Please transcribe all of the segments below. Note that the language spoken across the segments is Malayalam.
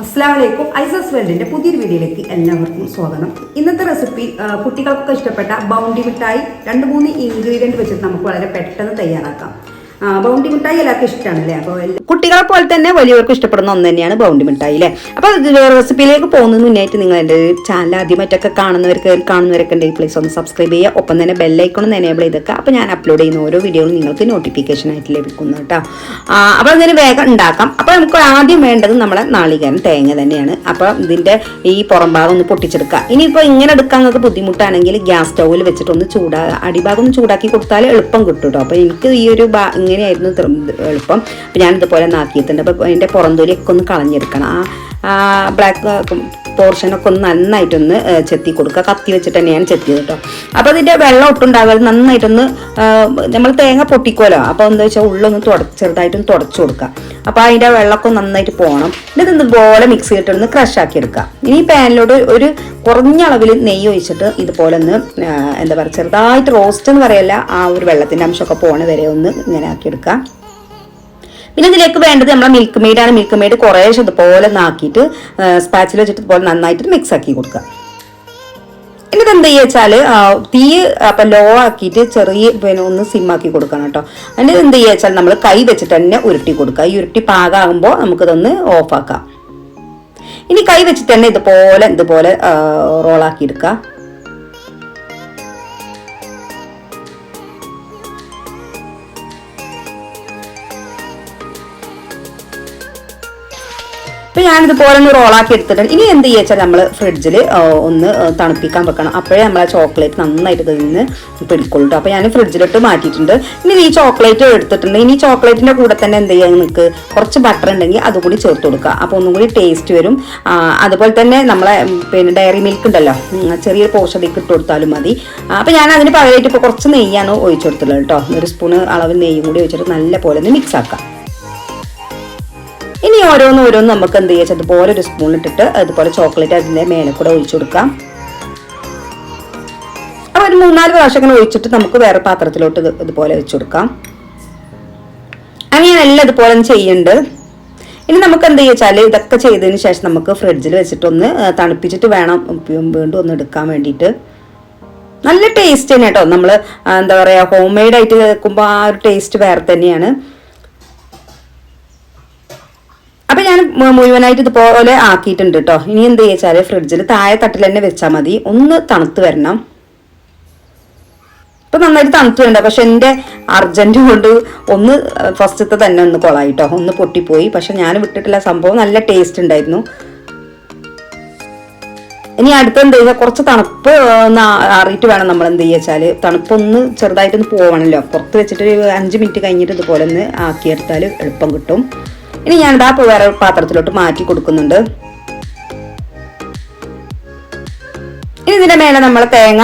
അസ്സാം ഐസസ് വേൾഡിന്റെ പുതിയൊരു വീഡിയോയിലേക്ക് എല്ലാവർക്കും സ്വാഗതം. ഇന്നത്തെ റെസിപ്പി കുട്ടികൾക്കൊക്കെ ഇഷ്ടപ്പെട്ട ബൗണ്ടി മിഠായി രണ്ട് മൂന്ന് ഇൻഗ്രീഡിയന്റ് വെച്ചിട്ട് നമുക്ക് വളരെ പെട്ടെന്ന് തയ്യാറാക്കാം. ആ, ബൗണ്ടി മിഠായി എല്ലാവർക്കും ഇഷ്ടമാണല്ലേ അപ്പോൾ കുട്ടികളെ പോലെ തന്നെ വലിയവർക്കും ഇഷ്ടപ്പെടുന്ന ഒന്ന് തന്നെയാണ് ബൗണ്ടി മിഠായി അല്ലേ? അപ്പോൾ റെസിപ്പിയിലേക്ക് പോകുന്നതിന് മുന്നായിട്ട് നിങ്ങൾ എന്റെ ചാനൽ ആദ്യമായിട്ടൊക്കെ കാണുന്നവർക്ക് കാണുന്നവരൊക്കെ ഉണ്ടെങ്കിൽ പ്ലീസ് ഒന്ന് സബ്സ്ക്രൈബ് ചെയ്യുക. ഒപ്പം തന്നെ ബെല്ലൈക്കണം എനേബിൾ ചെയ്തൊക്കെ അപ്പോൾ ഞാൻ അപ്ലോഡ് ചെയ്യുന്ന ഓരോ വീഡിയോയും നിങ്ങൾക്ക് നോട്ടിഫിക്കേഷൻ ആയിട്ട് ലഭിക്കുന്നു കേട്ടോ. അപ്പോൾ അതിന് വേഗം ഉണ്ടാക്കാം. അപ്പോൾ നമുക്ക് ആദ്യം വേണ്ടത് നമ്മളെ നാളികേരം തേങ്ങ തന്നെയാണ്. അപ്പോൾ ഇതിന്റെ ഈ പുറം ഭാഗം ഒന്ന് പൊട്ടിച്ചെടുക്കുക. ഇനിയിപ്പോൾ ഇങ്ങനെ എടുക്കാൻ നിങ്ങൾക്ക് ബുദ്ധിമുട്ടാണെങ്കിൽ ഗ്യാസ് സ്റ്റൗവിൽ വെച്ചിട്ടൊന്ന് ചൂടാ അടിഭാഗം ഒന്ന് ചൂടാക്കി കൊടുത്താൽ എളുപ്പം കിട്ടും കേട്ടോ. അപ്പോൾ എനിക്ക് ഈ ഒരു ഇങ്ങനെയായിരുന്നു എളുപ്പം. അപ്പം ഞാനിതുപോലെ നാക്കിയിട്ടുണ്ട് അപ്പോൾ അതിന്റെ പുറംതൊലിയൊക്കെ ഒന്ന് കളഞ്ഞെടുക്കണം. ആ ബ്ലാക്ക് പോർഷനൊക്കെ ഒന്ന് നന്നായിട്ടൊന്ന് ചെത്തി കൊടുക്കുക. കത്തി വെച്ചിട്ട് തന്നെയാണ് ചെത്തിയത് കേട്ടോ. അപ്പോൾ അതിന്റെ വെള്ളം ഒട്ടുണ്ടാകാതെ നന്നായിട്ടൊന്ന് നമ്മൾ തേങ്ങ പൊട്ടിക്കോലോ അപ്പോൾ എന്താ വെച്ചാൽ ഉള്ളൊന്ന് തുട ചെറുതായിട്ടൊന്ന് തുടച്ചു കൊടുക്കുക. അപ്പോൾ അതിന്റെ വെള്ളമൊക്കെ നന്നായിട്ട് പോകണം. എന്നിട്ട് ഇതുപോലെ മിക്സ് ചെയ്തിട്ടൊന്ന് ക്രഷ് ആക്കി എടുക്കുക. ഇനി പാനിലോട്ട് ഒരു കുറഞ്ഞ അളവിൽ നെയ്യ് ഒഴിച്ചിട്ട് ഇതുപോലെ ഒന്ന് എന്താ പറയുക ചെറുതായിട്ട് റോസ്റ്റ് എന്ന് പറയല്ല ആ ഒരു വെള്ളത്തിന്റെ അംശമൊക്കെ പോണ വരെ ഒന്ന് ഇങ്ങനെ ആക്കി എടുക്കുക. പിന്നെ ഇതിലേക്ക് വേണ്ടത് നമ്മളെ മിൽക്ക് മെയ്ഡാണ് മിൽക്ക് മെയ്ഡ് കുറേശ്ശെ ഇതുപോലെ നാക്കിയിട്ട് സ്പാച്ചിൽ വെച്ചിട്ട് ഇതുപോലെ നന്നായിട്ട് മിക്സ് ആക്കി കൊടുക്കുക. ഇനി ഇത് ചെയ്യുക വെച്ചാൽ തീ അപ്പം ലോ ആക്കിയിട്ട് ചെറിയ പിന്നെ ഒന്ന് സിമ്മാക്കി കൊടുക്കണം കേട്ടോ. എന്നിട്ട് എന്ത് ചെയ്യുക വെച്ചാൽ നമ്മൾ കൈ വെച്ചിട്ട് തന്നെ ഉരുട്ടി കൊടുക്കുക. ഈ ഉരുട്ടി പാകാകുമ്പോൾ നമുക്കിതൊന്ന് ഓഫാക്കാം ഇനി കൈ വെച്ചിട്ട് തന്നെ ഇതുപോലെ ഇതുപോലെ റോളാക്കി എടുക്കുക. ഇപ്പൊ ഞാനിതുപോലെ ഒന്ന് റോളാക്കി എടുത്തിട്ടുണ്ട് ഇനി എന്ത് ചെയ്യുക വെച്ചാൽ നമ്മൾ ഫ്രിഡ്ജിൽ ഒന്ന് തണുപ്പിക്കാൻ വെക്കണം. അപ്പോഴേ നമ്മളെ ചോക്ലേറ്റ് നന്നായിട്ട് നിന്ന് പിടിക്കൊള്ളൂ ട്ടോ. അപ്പൊ ഞാൻ ഫ്രിഡ്ജിലിട്ട് മാറ്റിയിട്ടുണ്ട്. ഇനി ഈ ചോക്ലേറ്റ് എടുത്തിട്ടുണ്ട്. ഇനി ചോക്ലേറ്റിന്റെ കൂടെ തന്നെ എന്ത് ചെയ്യാൻ നിങ്ങൾക്ക് കുറച്ച് ബട്ടർ ഉണ്ടെങ്കിൽ അതുകൂടി ചേർത്ത് കൊടുക്കുക. അപ്പോൾ ഒന്നും കൂടി ടേസ്റ്റ് വരും. അതുപോലെ തന്നെ നമ്മളെ പിന്നെ ഡയറി മിൽക്ക് ഉണ്ടല്ലോ. ചെറിയൊരു പോഷതിക്ക് ഇട്ട് കൊടുത്താലും മതി. അപ്പോൾ അപ്പൊ ഞാൻ അതിന് പകരമായിട്ട് ഇപ്പോൾ കുറച്ച് നെയ്യാണ് ഒഴിച്ചു കൊടുത്തുള്ളത് കേട്ടോ ഒരു സ്പൂണ് അളവ് നെയ്യും കൂടി ഒഴിച്ചിട്ട് നല്ല പോലെ ഒന്ന് മിക്സ് ആക്കാം. ഇനി ഓരോന്ന് ഓരോന്ന് നമുക്ക് എന്ത് ചെയ്യാം? അതുപോലെ ഒരു സ്പൂൺ ഇട്ടിട്ട് അതുപോലെ ചോക്ലേറ്റ് അതിന്റെ മേലെ കൂടെ ഒഴിച്ചു കൊടുക്കാം. അപ്പൊ ഒരു മൂന്നാൽ പ്രാവശ്യം അങ്ങനെ ഒഴിച്ചിട്ട് നമുക്ക് വേറെ പാത്രത്തിലോട്ട് ഇതുപോലെ വെച്ചു കൊടുക്കാം. അങ്ങനെ നല്ല ഇതുപോലെ ചെയ്യുന്നുണ്ട്. ഇനി നമുക്ക് എന്ത് ചെയ്യാച്ചാൽ ഇതൊക്കെ ചെയ്തതിന് ശേഷം നമുക്ക് ഫ്രിഡ്ജിൽ വെച്ചിട്ടൊന്ന് തണുപ്പിച്ചിട്ട് വേണം വീണ്ടും ഒന്ന് എടുക്കാൻ വേണ്ടിയിട്ട്. നല്ല ടേസ്റ്റ് തന്നെ കേട്ടോ. നമ്മൾ എന്താ പറയുക ഹോം മെയ്ഡ് ആയിട്ട് വെക്കുമ്പോൾ ആ ഒരു ടേസ്റ്റ് വേറെ തന്നെയാണ്. അപ്പൊ ഞാൻ മുഴുവനായിട്ട് ഇതുപോലെ ആക്കിയിട്ടുണ്ട് കേട്ടോ ഇനി എന്ത് വെച്ചാൽ ഫ്രിഡ്ജിൽ താഴെ തട്ടിൽ തന്നെ വെച്ചാൽ മതി. ഒന്ന് തണുത്ത് വരണം. ഇപ്പൊ നന്നായിട്ട് തണുത്ത് വേണ്ട പക്ഷെ എന്റെ അർജന്റ് കൊണ്ട് ഒന്ന് ഫസ്റ്റത്തെ തന്നെ ഒന്ന് കൊളായിട്ടോ ഒന്ന് പൊട്ടിപ്പോയി. പക്ഷെ ഞാൻ വിട്ടിട്ടില്ല സംഭവം നല്ല ടേസ്റ്റ് ഉണ്ടായിരുന്നു. ഇനി അടുത്ത എന്ത് ചെയ്യുക കുറച്ച് തണുപ്പ് ഒന്ന് അറിയിട്ട് വേണം നമ്മൾ എന്ത് ചെയ്യുക വെച്ചാൽ തണുപ്പൊന്ന് ചെറുതായിട്ടൊന്ന് പോകണമല്ലോ പുറത്ത് വെച്ചിട്ട് ഒരു അഞ്ച് മിനിറ്റ് കഴിഞ്ഞിട്ട് ഇതുപോലെ ഒന്ന് ആക്കിയെടുത്താൽ എളുപ്പം കിട്ടും. ഇനി ഞാനിതാ വേറെ പാത്രത്തിലോട്ട് മാറ്റി കൊടുക്കുന്നുണ്ട്. ഇനി ഇതിന്റെ മേലെ നമ്മൾ തേങ്ങ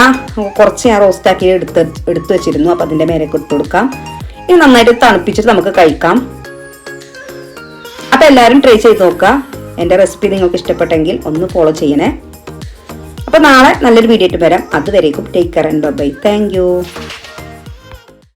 കുറച്ച് ഞാൻ റോസ്റ്റ് ആക്കി എടുത്ത് എടുത്തു വെച്ചിരുന്നു. അപ്പൊ അതിന്റെ മേലെ ഇട്ട് കൊടുക്കാം. ഇനി നന്നായിട്ട് തണുപ്പിച്ചിട്ട് നമുക്ക് കഴിക്കാം. അപ്പൊ എല്ലാവരും ട്രൈ ചെയ്ത് നോക്കുക. എന്റെ റെസിപ്പി നിങ്ങൾക്ക് ഇഷ്ടപ്പെട്ടെങ്കിൽ ഒന്ന് ഫോളോ ചെയ്യണേ. അപ്പൊ നാളെ നല്ലൊരു വീഡിയോ ആയിട്ട് വരാം. അതുവരേക്കും take care and bye thank you